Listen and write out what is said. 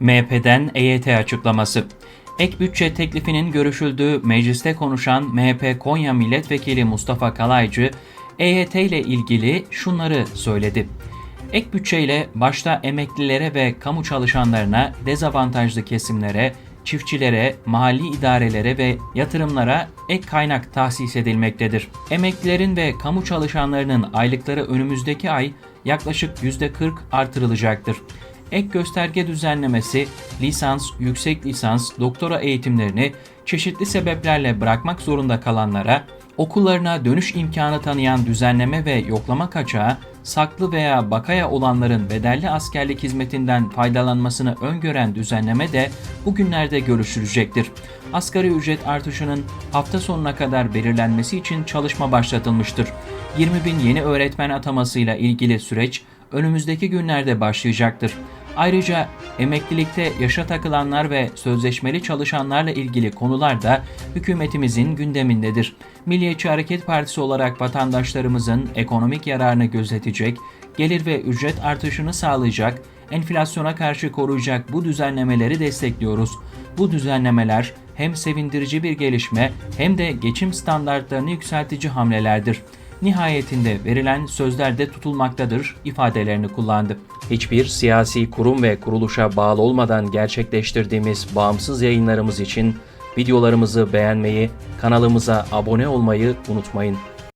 MHP'den EYT açıklaması. Ek bütçe teklifinin görüşüldüğü mecliste konuşan MHP Konya Milletvekili Mustafa Kalaycı, EYT ile ilgili şunları söyledi. Ek bütçeyle başta emeklilere ve kamu çalışanlarına, dezavantajlı kesimlere, çiftçilere, mahalli idarelere ve yatırımlara ek kaynak tahsis edilmektedir. Emeklilerin ve kamu çalışanlarının aylıkları önümüzdeki ay yaklaşık %40 artırılacaktır. Ek gösterge düzenlemesi, lisans, yüksek lisans, doktora eğitimlerini çeşitli sebeplerle bırakmak zorunda kalanlara, okullarına dönüş imkanı tanıyan düzenleme ve yoklama kaçağı, saklı veya bakaya olanların bedelli askerlik hizmetinden faydalanmasını öngören düzenleme de bugünlerde görüşülecektir. Asgari ücret artışının hafta sonuna kadar belirlenmesi için çalışma başlatılmıştır. 20 bin yeni öğretmen atamasıyla ilgili süreç önümüzdeki günlerde başlayacaktır. Ayrıca emeklilikte yaşa takılanlar ve sözleşmeli çalışanlarla ilgili konular da hükümetimizin gündemindedir. Milliyetçi Hareket Partisi olarak vatandaşlarımızın ekonomik yararını gözetecek, gelir ve ücret artışını sağlayacak, enflasyona karşı koruyacak bu düzenlemeleri destekliyoruz. Bu düzenlemeler hem sevindirici bir gelişme hem de geçim standartlarını yükseltici hamlelerdir nihayetinde verilen sözler de tutulmaktadır ifadelerini kullandı. Hiçbir siyasi kurum ve kuruluşa bağlı olmadan gerçekleştirdiğimiz bağımsız yayınlarımız için videolarımızı beğenmeyi, kanalımıza abone olmayı unutmayın.